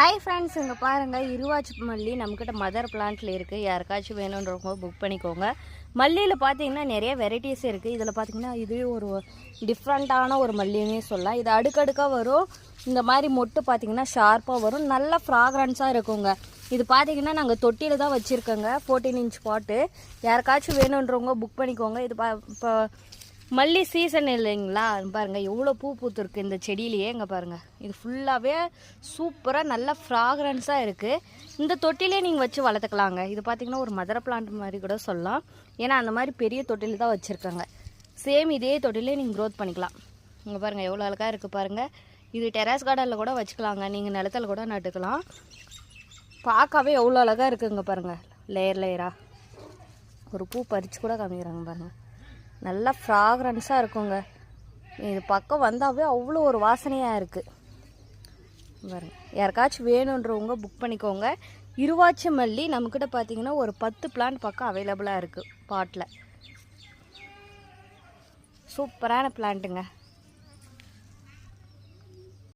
Hi friends இங்கே பாருங்கள் இருவாச்சி மல்லி நம்மக்கிட்ட மதர் பிளான்ட்டில் இருக்குது யாருக்காச்சும் வேணுன்றவங்க புக் பண்ணிக்கோங்க. மல்லியில் பார்த்தீங்கன்னா நிறைய வெரைட்டிஸ் இருக்குது இதில் பார்த்தீங்கன்னா இதுவே ஒரு டிஃப்ரெண்ட்டான ஒரு மல்லின்னே சொல்லலாம். இது அடுக்கடுக்காக வரும். இந்த மாதிரி மொட்டு பார்த்தீங்கன்னா ஷார்ப்பாக வரும். நல்ல ஃப்ராக்ரன்ஸாக இருக்குங்க. இது பார்த்தீங்கன்னா நாங்கள் தொட்டியில் தான் வச்சுருக்கோங்க. ஃபோர்டீன் இன்ச் பாட்டு யாருக்காச்சும் வேணுன்றவங்க புக் பண்ணிக்கோங்க. இது பா இப்போ மல்லி சீசன் இல்லைங்களா? பாருங்கள் எவ்வளோ பூ பூத்துருக்கு இந்த செடியிலேயே இங்கே பாருங்கள் இது ஃபுல்லாகவே சூப்பராக நல்லா ஃப்ராக்ரன்ஸாக இருக்குது இந்த தொட்டிலே நீங்கள் வச்சு வளர்த்துக்கலாங்க. இது பார்த்திங்கன்னா ஒரு மதர பிளான்ட் மாதிரி கூட சொல்லலாம். ஏன்னா அந்த மாதிரி பெரிய தொட்டில் தான் வச்சுருக்காங்க. சேம் இதே தொட்டிலே நீங்கள் க்ரோத் பண்ணிக்கலாம். இங்கே பாருங்கள் எவ்வளோ அழகாக இருக்குது பாருங்கள் இது டெராஸ் கார்டனில் கூட வச்சுக்கலாங்க. நீங்கள் நிலத்தில் கூட நட்டுக்கலாம். பார்க்கவே எவ்வளோ அழகாக இருக்குங்க பாருங்கள் லேயர் லேயராக ஒரு பூ பறித்து கூட காமிக்கிறாங்க பாருங்கள் நல்லா ஃப்ராக்ரன்ஸாக இருக்குங்க. இது பக்கம் வந்தாவே அவ்வளோ ஒரு வாசனையாக இருக்குது பாருங்க. யாருக்காச்சும் வேணுன்றவங்க புக் பண்ணிக்கோங்க. இருவாச்சி மல்லி நம்மக்கிட்ட பார்த்தீங்கன்னா ஒரு பத்து பிளான்ட் பக்கம் அவைலபிளாக இருக்குது பாட்டில் சூப்பரான பிளான்ட்டுங்க